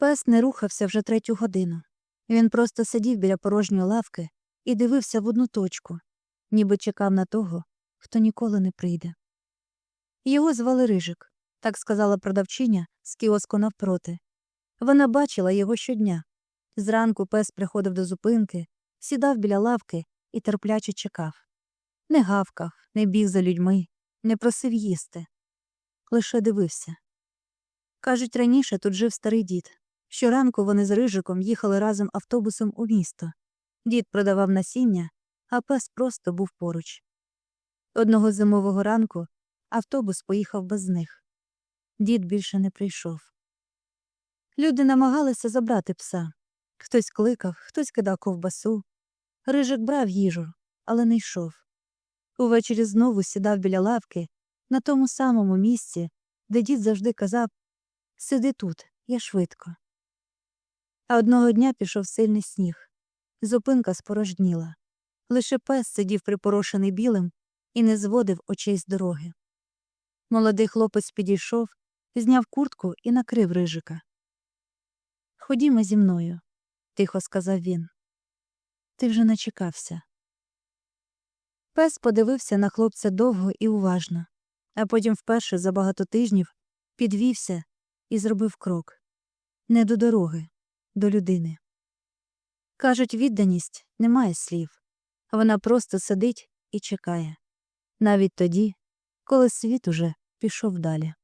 Пес не рухався вже третю годину. Він просто сидів біля порожньої лавки і дивився в одну точку, ніби чекав на того, хто ніколи не прийде. Його звали Рижик, так сказала продавчиня з кіоску навпроти. Вона бачила його щодня. Зранку пес приходив до зупинки, сідав біля лавки і терпляче чекав. Не гавкав, не біг за людьми, не просив їсти. Лише дивився. Кажуть, раніше тут жив старий дід. Щоранку вони з Рижиком їхали разом автобусом у місто. Дід продавав насіння, а пес просто був поруч. Одного зимового ранку автобус поїхав без них. Дід більше не прийшов. Люди намагалися забрати пса. Хтось кликав, хтось кидав ковбасу. Рижик брав їжу, але не йшов. Увечері знову сідав біля лавки на тому самому місці, де дід завжди казав Сиди тут, я швидко. А одного дня пішов сильний сніг. Зупинка спорожніла. Лише пес сидів припорошений білим і не зводив очей з дороги. Молодий хлопець підійшов, зняв куртку і накрив рижика. Ходімо зі мною, тихо сказав він. Ти вже начекався. Пес подивився на хлопця довго і уважно, а потім вперше за багато тижнів підвівся і зробив крок не до дороги, до людини. Кажуть, відданість не має слів. Вона просто сидить і чекає, навіть тоді, коли світ уже пішов далі.